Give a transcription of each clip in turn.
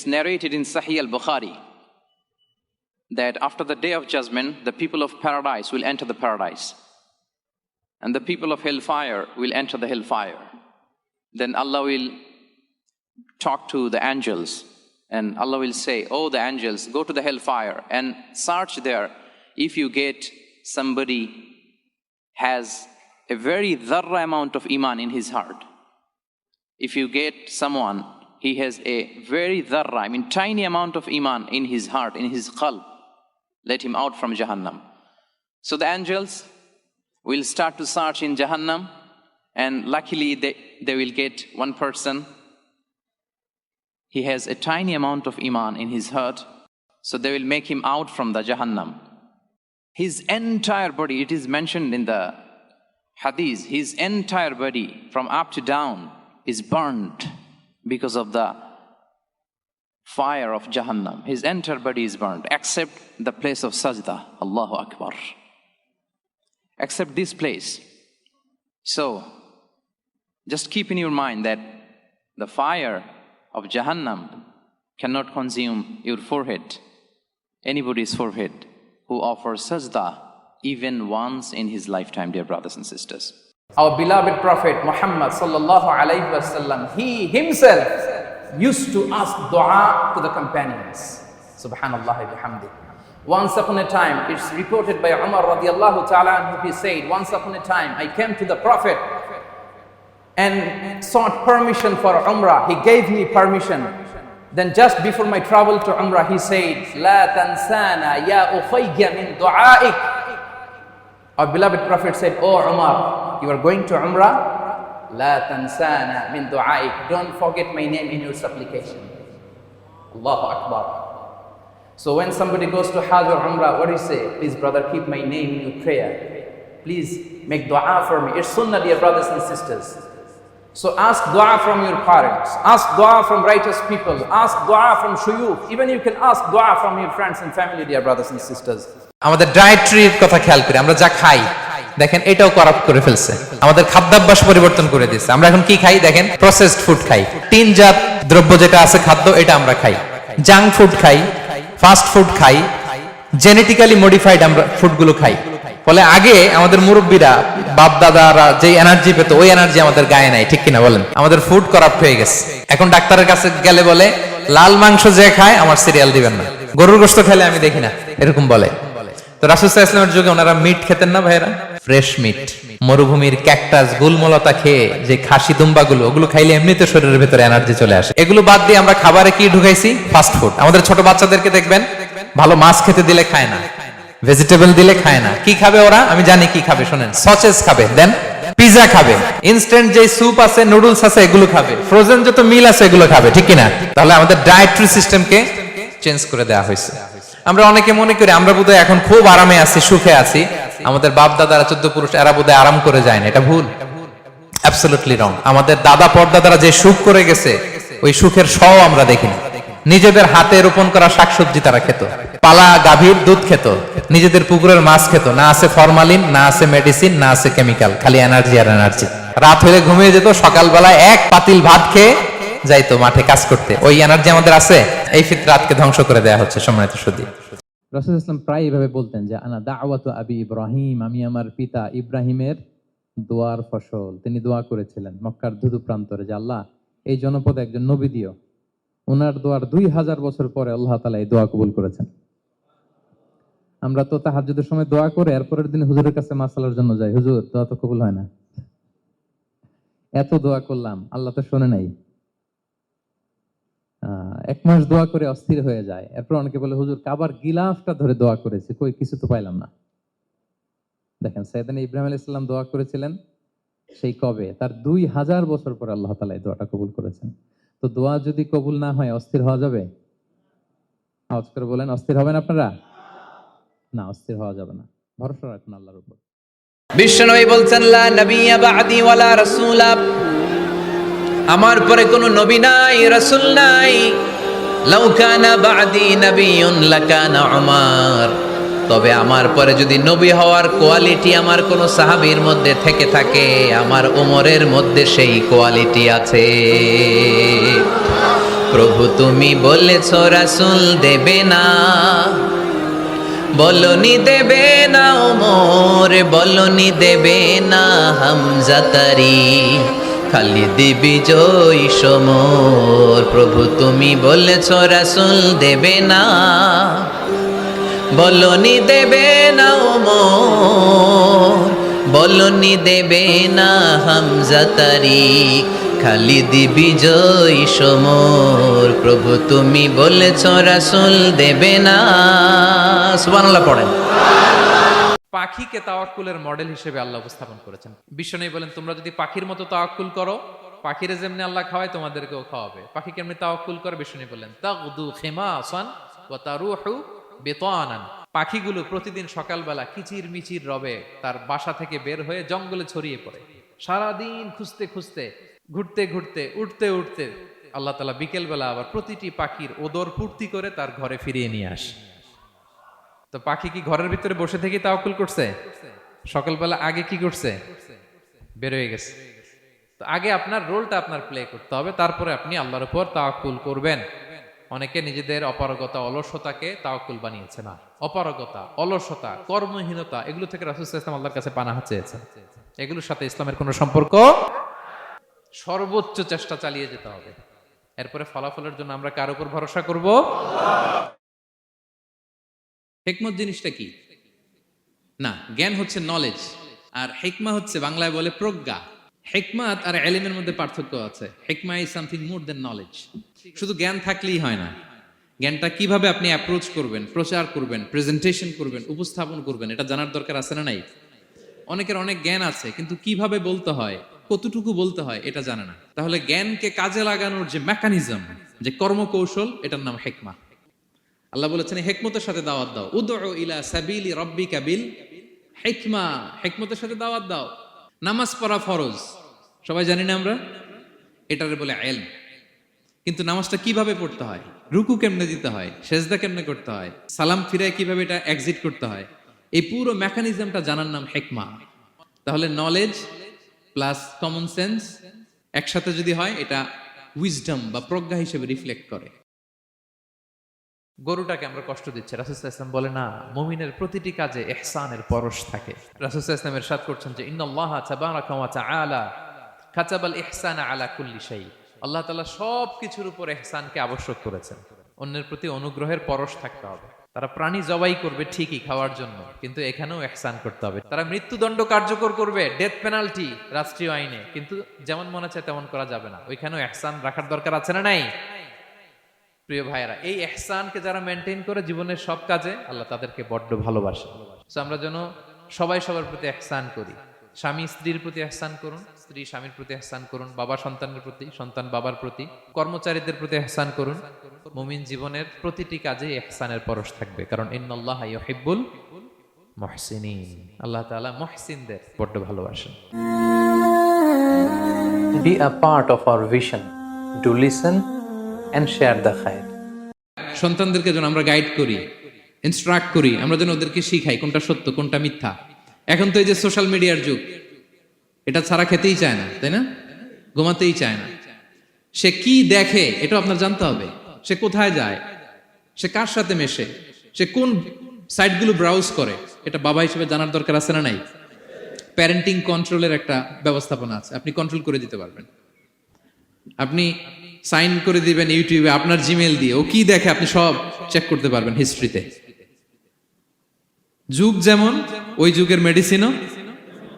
It's narrated in Sahih al Bukhari that after the day of judgment, the people of paradise will enter the paradise, and the people of hellfire will enter the hellfire. Then Allah will talk to the angels, and Allah will say, Oh, the angels, go to the hellfire and search there if you get somebody has a very dharra amount of iman in his heart. If you get someone, he has a very dharra, I mean tiny amount of iman in his heart, in his qalb, let him out from Jahannam. So the angels will start to search in Jahannam, and luckily they, they will get one person. He has a tiny amount of iman in his heart, so they will make him out from the Jahannam. His entire body, it is mentioned in the hadith, his entire body from up to down is burned because of the fire of Jahannam. His entire body is burned except the place of sajda. Allahu Akbar. Except this place. So, just keep in your mind that the fire of Jahannam cannot consume your forehead, anybody's forehead who offers sajda even once in his lifetime, dear brothers and sisters. Our beloved Prophet Muhammad sallallahu alayhi wasallam, he himself used to ask dua to the companions. Subhanallah bihamdi. Once upon a time, it's reported by Umar radiallahu ta'ala, he said, Once upon a time, I came to the Prophet and sought permission for Umrah. He gave me permission. Then just before my travel to Umrah, he said, La tansana ya ukhayya min du'aik. Our beloved Prophet said, Oh Umar, you are going to Umrah, La tansana min du'aik. Don't forget my name in your supplication. Allahu Akbar. So when somebody goes to Hajj or Umrah, what do you say? Please, brother, keep my name in your prayer. Please make dua for me. It's sunnah, dear brothers and sisters. So ask dua from your parents, ask dua from righteous people, ask dua from shuyukh, even you can ask dua from your friends and family, dear brothers and sisters. আমাদের ডায়েট্রির কথা খেয়াল করি আমরা যা খাই দেখেন, এটাও corrupt করে ফেলছে। আমাদের খাদ্যাভ্যাস পরিবর্তন করে দিচ্ছে আমরা এখন কি খাই? দেখেন প্রসেসড ফুড খাই। টিনজাত দ্রব্য যেটা আছে, খাদ্য, এটা আমরা খাই। জাঙ্ক ফুড খাই ফাস্ট ফুড খাই জেনেটিক্যালি মডিফাইড আমরা ফুডগুলো খাই। ফলে আগে আমাদের মুরব্বীরা বাপ দাদারা যে এনার্জি পেত, ওই এনার্জি আমাদের গায়ে নাই, ঠিক কিনা বলেন? আমাদের ফুড করাপ্ট হয়ে গেছে। এখন ডাক্তারের কাছে গেলে বলে, লাল মাংস যে খায়, আমার সিরিয়াল দিবেন না। গরুর গোস্ত খেলে আমি দেখি না। এরকম বলে। তো রাসুসাহ ইসলামের যুগে ওনারা মিট খেতেন না ভাইরা ফ্রেশ মিট, মরুভূমির ক্যাকটাস, গুলমলতা খেয়ে যে খাসি দুম্বা গুলো ওগুলো খাইলে এমনিতে শরীরের ভেতরে এনার্জি চলে আসে। এগুলো বাদ দিয়ে আমরা খাবারে কি ঢুকাইছি? ফাস্ট ফুড আমাদের ছোট বাচ্চাদেরকে দেখবেন, ভালো মাছ খেতে দিলে খায় না ভেজিটেবল দিলে খায় না। কি খাবে ওরা? আমি জানি কি খাবে, শোনেন। সসেস খাবে দেন পিজা খাবে। ইনস্ট্যান্ট যে স্যুপ আছে নুডলস আছে, এগুলো খাবে। ফ্রোজেন যত মিল আছে, এগুলো খাবে, ঠিক কিনা? তাহলে আমাদের ডায়েটরি সিস্টেমকে চেঞ্জ করে দেওয়া হয়েছে। আমরা অনেকে মনে করি, আমরা বোধহয় এখন খুব আরামে আছি, সুখে আছি। আমাদের বাপ দাদারা চোদ্দ পুরুষ, এরা বোধহয় আরাম করে যায় না, এটা ভুল। অ্যাবসলুটলি রং আমাদের দাদা পরদাদারা যে সুখ করে গেছে, ওই সুখের সও আমরা দেখিনি। নিজেদের হাতে রোপণ করা শাকসবজি তারা খেত। পালা গাভীর দুধ খেত। নিজেদের পুকুরের মাছ খেত। না আছে ফরমালিন, না আছে মেডিসিন, না আছে কেমিক্যাল, খালি এনার্জি আর এনার্জি। রাত হলে ঘুমিয়ে যেত, সকালবেলায় এক পাতিল ভাত খেয়ে যাইতো মাঠে কাজ করতে। ওই এনার্জি আমাদের আছে। এই ফিতরাতকে ধ্বংস করে দেয়া হচ্ছে সম্মানিত সুদী। রসুল ইসলাম প্রায় এভাবে বলতেন যে, আনা দাওয়াত আবি ইব্রাহিম, আমি আমার পিতা ইব্রাহিমের দোয়ার ফসল। তিনি দোয়া করেছিলেন মক্কার ধুধু প্রান্তরে যে, আল্লাহ, এই জনপদে একজন নবী দিও। ওনার দোয়ার দুই হাজার বছর পরে আল্লাহ তালা এই দোয়া কবুল করেছেন। আমরা তো তাহাজ্জুদের সময় দোয়া করে এরপরের দিন হুজুরের কাছে মাসালার জন্য যাই। হুজুর, দোয়া তো কবুল হয় না। এত দোয়া করলাম, আল্লাহ তো শোনে নাই। এক মাস দোয়া করে অস্থির হয়ে যায়। এরপর অনেকে বলে, হুজুর, কাবার গিলাফটা ধরে দোয়া করেছি। কই, কিছু তো পাইলাম না। দেখেন, সৈয়দান ইব্রাহিম আলাইহিস সালাম দোয়া করেছিলেন সেই কবে। তার দুই হাজার বছর পর আল্লাহ তালা এই দোয়াটা কবুল করেছেন। তো দোয়া যদি কবুল না হয়, অস্থির হওয়া যাবে? আওয়াজ করে বলেন, অস্থির হবেন আপনারা? না, অস্থির হওয়া যাবে না। ভরসা রাখুন আল্লাহর উপর। বিশ্ব বিশ্বনবী বলছেন, লা নবিয়্যা বা'দি ওয়ালা রাসূলা। আমার পরে কোনো নবী নাই, রাসূল নাই। লাউ কানা বা'দি নাবিয়্যুন লাকানা উমার। তবে আমার পরে যদি নবী হওয়ার কোয়ালিটি আমার কোনো সাহাবীর মধ্যে থেকে থাকে, আমার উমরের মধ্যে সেই কোয়ালিটি আছে। প্রভু তুমি বলেছ, রাসুল দেবে না। বলনি দেবে না ওমর বলনি দেবে না হামজাতারি খালি দিবি জয় সমর। প্রভু, তুমি বলেছ, রাসুল দেবে না। বলনি দেবে না ওমর। বলনি দেবে না হামজাতারি খালি দিবি জয় সমর। প্রভু, তুমি বলেছ, রাসুল দেবে না। সুবহানাল্লাহ পড়েন। পাখিকে তাওয়াক্কুলের মডেল হিসেবে আল্লাহ উপস্থাপন করেছেন। বিষ্ণু বলেন, তোমরা যদি পাখির মতো তাওয়াক্কুল করো, পাখিরে যেমনি আল্লাহ খাওয়ায়, তোমাদেরকেও খাওয়াবে। পাখি কেমনি তাওয়াক্কুল করে বিষ্ণু বলেন, তাগদু খিমাসান ওয়া তারুহু বিতানান। পাখিগুলো প্রতিদিন সকালবেলা কিচির মিচির রবে তার বাসা থেকে বের হয়ে জঙ্গলে ছড়িয়ে পড়ে। সারাদিন খুঁজতে খুঁজতে, ঘুরতে ঘুরতে, উঠতে উঠতে আল্লাহ তালা বিকেলবেলা আবার প্রতিটি পাখির ওদর পূর্তি করে তার ঘরে ফিরিয়ে নিয়ে আসে। তো পাখি কি ঘরের ভিতরে বসে থেকে তাওকুল করছে? সকালবেলা আগে কি করছে? বের হয়ে গেছে। তো আগে আপনার রোলটা আপনার প্লে করতে হবে, তারপরে আপনি আল্লাহর উপর তাওকুল করবেন। অনেকে নিজেদের অপারগতা, অলসতাকে তাওকুল বানিয়েছে না অপারগতা, অলসতা, কর্মহীনতা, এগুলো থেকে রাসুল ইসলাম আল্লাহর কাছে পানাহা চেয়েছেন। এগুলোর সাথে ইসলামের কোনো সম্পর্ক? সর্বোচ্চ চেষ্টা চালিয়ে যেতে হবে। এরপরে ফলাফলের জন্য আমরা কার উপর ভরসা করব? হেকমত জিনিসটা কি? না, জ্ঞান হচ্ছে নলেজ আর হেকমা হচ্ছে বাংলায় বলে প্রজ্ঞা। হেকমাত আর এলিমের মধ্যে পার্থক্য আছে। হেকমা is something more than knowledge শুধু জ্ঞান থাকলেই হয় না। জ্ঞানটা কীভাবে আপনি অ্যাপ্রোচ করবেন, প্রচার করবেন প্রেজেন্টেশন করবেন, উপস্থাপন করবেন, এটা জানার দরকার আছে না নাই? অনেকের অনেক জ্ঞান আছে, কিন্তু কীভাবে বলতে হয়, কতটুকু বলতে হয়, এটা জানে না। তাহলে জ্ঞানকে কাজে লাগানোর যে মেকানিজম যে কর্মকৌশল, এটার নাম হেকমা। আল্লাহ বলেছেন, হেকমতের সাথে দাওয়াত দাও। উদউ ইলা সাবিলি রব্বিকা বিল হেকমা। হেকমতের সাথে দাওয়াত দাও। নামাজ পড়া ফরজ। সবাই জানি না আমরা? এটারে বলে এলম। কিন্তু নামাজটা কীভাবে পড়তে হয়? রুকু কেমনে দিতে হয়? সেজদা কেমনে করতে হয়? সালাম ফিরায় কীভাবে এটা এক্সিট করতে হয়? এই পুরো মেকানিজমটা জানার নাম হেকমা। তাহলে নলেজ প্লাস কমন সেন্স একসাথে যদি হয়, এটা উইজডম বা প্রজ্ঞা হিসেবে রিফ্লেক্ট করে। গরুটাকে আমরা কষ্ট দিচ্ছি। রাসুসাহ ইসলাম বলে, না, মুমিনের প্রতিটি কাজে এহসানের পরশ থাকে। রাসুসাহ ইসলাম এরশাদ করছেন যে আল্লাহ তাআলা সব কিছুর উপর এহসানকে আবশ্যক করেছেন। অন্যের প্রতি অনুগ্রহের পরশ থাকতে হবে। তারা প্রাণী জবাই করবে ঠিকই খাওয়ার জন্য, কিন্তু এখানেও এহসান করতে হবে। তারা মৃত্যুদণ্ড কার্যকর করবে ডেথ পেনাল্টি রাষ্ট্রীয় আইনে, কিন্তু যেমন মনে চায় তেমন করা যাবে না। ওইখানেও এহসান রাখার দরকার আছে না নাই? প্রিয় ভাইয়েরা, এই এহসানকে যারা মেনটেন করে জীবনের সব কাজে আল্লাহ তাদেরকে বড্ড ভালোবাসে। So আমরা যেন সবাই সবার প্রতি এহসান করি। স্বামী স্ত্রীর প্রতি এহসান করুন, স্ত্রী স্বামীর প্রতি এহসান করুন, বাবা সন্তানের প্রতি, সন্তান বাবার প্রতি, কর্মচারীদের প্রতি এহসান করুন। মুমিন জীবনের প্রতিটি কাজে এহসানের পরশ থাকবে, কারণ ইন্নাল্লাহ ইউহিব্বুল মুহসিনিন। আল্লাহ তাআলা মুহসিনদের বড্ড ভালোবাসেন। Be a part of our vision. To listen and share the khair. সন্তানদেরকে যেন আমরা গাইড করি ইনস্ট্রাক্ট করি, আমরা যেন ওদেরকে শিখাই কোনটা সত্য, কোনটা মিথ্যা। এখন তো এই যে সোশ্যাল মিডিয়ার যুগ, এটা ছাড়া খেতেই চায় না, তাই না? ঘুমাতেই চায় না। সে কি দেখে এটা আপনার জানতে হবে। সে কোথায় যায়? সে কার সাথে মেশে? সে কোন সাইটগুলো ব্রাউজ করে? এটা বাবা হিসেবে জানার দরকার আছে না নাই? প্যারেন্টিং কন্ট্রোলের একটা ব্যবস্থাপনা আছে। আপনি কন্ট্রোল করে দিতে পারবেন। আপনি সাইন করে দিবেন ইউটিউবে আপনার জিমেল দিয়ে। ও কি দেখে আপনি সব চেক করতে পারবেন হিস্ট্রিতে যুগ যেমন ওই যুগের মেডিসিনও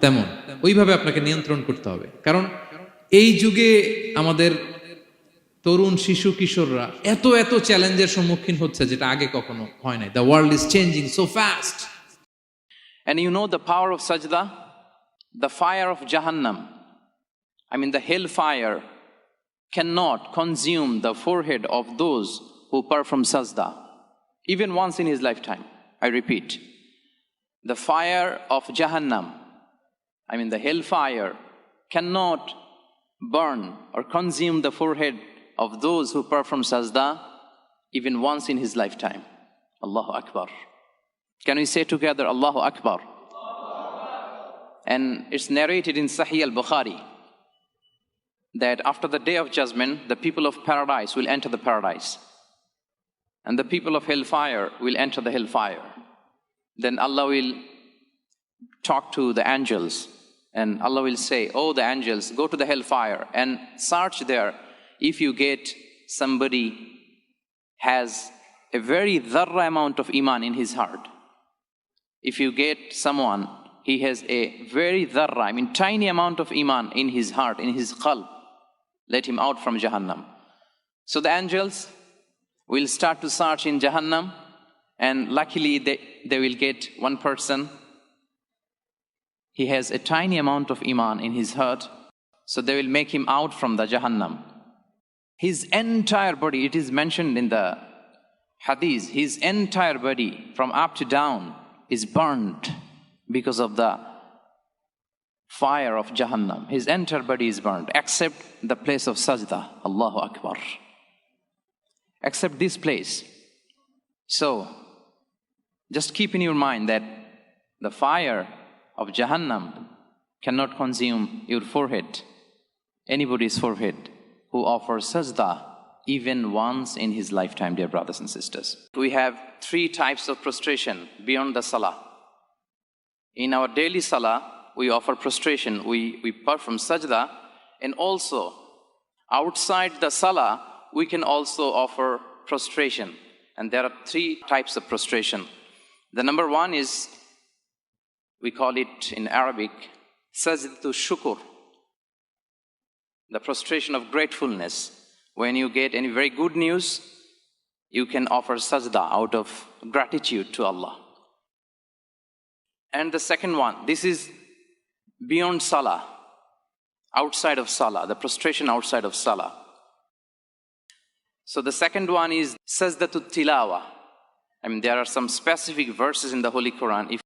তেমন। ওইভাবে আপনাকে নিয়ন্ত্রণ করতে হবে। কারণ এই যুগে আমাদের তরুণ শিশু কিশোররা এত এত চ্যালেঞ্জের সম্মুখীন হচ্ছে যেটা আগে কখনো হয় নাই। The world is changing so fast and you know the power of of the fire of জাহান্নাম I mean the hell hellfire, cannot consume the forehead of those who perform sajda, even once in his lifetime. I repeat, the fire of Jahannam, I mean the hellfire, cannot burn or consume the forehead of those who perform sajda, even once in his lifetime. Allahu Akbar. Can we say together Allahu Akbar? And it's narrated in Sahih al Bukhari that after the day of judgment, the people of paradise will enter the paradise, and the people of hellfire will enter the hellfire. Then Allah will talk to the angels, and Allah will say, Oh, the angels, go to the hellfire and search there if you get somebody has a very dharra amount of iman in his heart. If you get someone, he has a very dharra, I mean tiny amount of iman in his heart, in his qalb, let him out from Jahannam. So the angels will start to search in Jahannam, and luckily they, they will get one person. He has a tiny amount of iman in his heart, so they will make him out from the Jahannam. His entire body, it is mentioned in the hadith, his entire body from up to down is burnt because of the fire of Jahannam. His entire body is burned except the place of sajda. Allahu Akbar. Except this place. So, just keep in your mind that the fire of Jahannam cannot consume your forehead, anybody's forehead who offers sajda even once in his lifetime, dear brothers and sisters. We have three types of prostration beyond the salah. In our daily salah, we offer prostration, we, we perform sajda, and also outside the salah, we can also offer prostration. And there are three types of prostration. The number one is, we call it in Arabic, sajdatu shukur, the prostration of gratefulness. When you get any very good news, you can offer sajda out of gratitude to Allah. And the second one, this is beyond salah, outside of salah, the prostration outside of salah. So the second one is sajdatu tilawa. I mean, there are some specific verses in the Holy Quran. If